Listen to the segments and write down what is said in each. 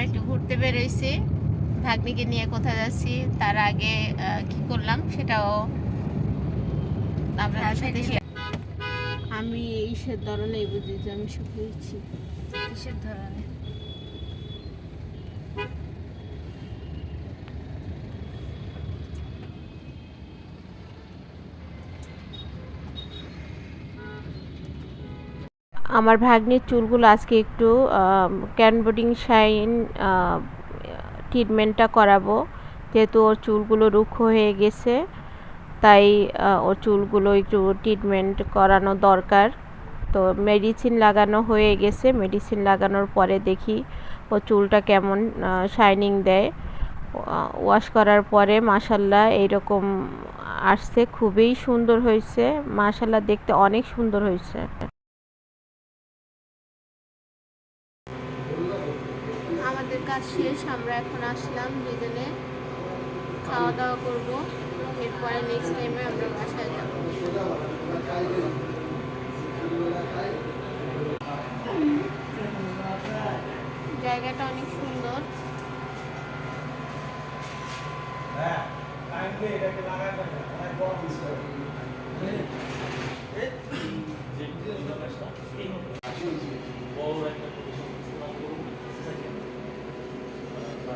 আমরা একটু ঘুরতে বেরোইছি। ভাগ্নিকে নিয়ে কোথায় যাচ্ছি তার আগে আহ, কি করলাম সেটাও আপনার সাথে আমি ঈশ্বর ধরনেই বুঝি যে আমি শুকিয়েছি ঈশ্বর ধরনের আমার ভাগ্নির চুলগুলো আজকে একটু ক্যানবোর্ডিং শাইন ট্রিটমেন্টটা করাবো। যেহেতু ওর চুলগুলো রুক্ষ হয়ে গেছে, তাই ওর চুলগুলো একটু ট্রিটমেন্ট করানো দরকার। তো মেডিসিন লাগানো হয়ে গেছে। মেডিসিন লাগানোর পরে দেখি ও চুলটা কেমন শাইনিং দেয়। ওয়াশ করার পরে মাসাল্লাহ এইরকম আসছে। খুবই সুন্দর হয়েছে। মাসাল্লাহ দেখতে অনেক সুন্দর হয়েছে। আমাদের কাজ শেষ আমরা এখন আসলাম দুজনে খাওয়া দাওয়া করব এরপরে নেক্সট টাইমে আমরা বাসায় যাব জায়গাটা অনেক সুন্দর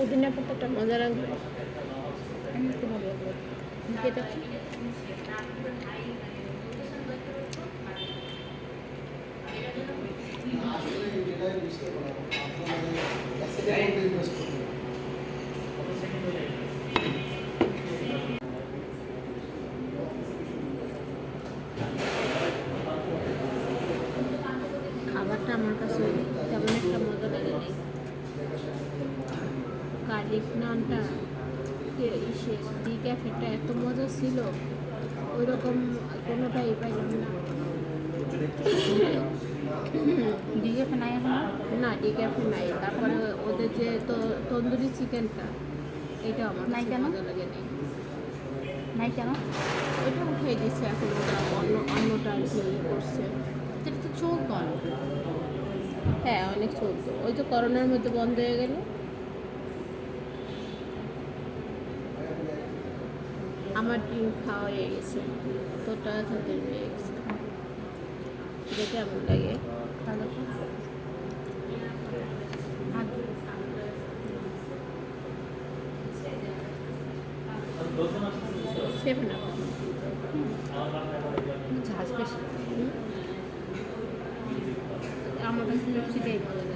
পুদিনা পাতাটা মজা লাগবে। খাবারটা আমার কাছে তেমন একটা মজা লাগে নাই গার্লিক নানটা ইসে? ডি ক্যাফেটা এত মজা ছিল। ওই রকম কোনোটাই পাইলাম না। ডি ক্যাফে নাই না ডি ক্যাফে নাই। তারপরে ওদের যে তো তন্দুরি চিকেনটা এটা আমার নাই কেন? লাগে নাই নাই কেন? ওইটা উঠিয়ে দিচ্ছে এখন ওটা অন্য অন্যটা আর কি করছে। এটা তো চলতো অনেক হ্যাঁ অনেক চলতো ওই তো করোনার মধ্যে বন্ধ হয়ে গেল। আমার ডিম খাওয়া হয়ে গেছে তোরটা তোদের হয়ে গেছে এটা কেমন লাগে? ভালো তো? আর সেভ না ঝাঁজ বেশি। আমার কাছে ভালো লাগে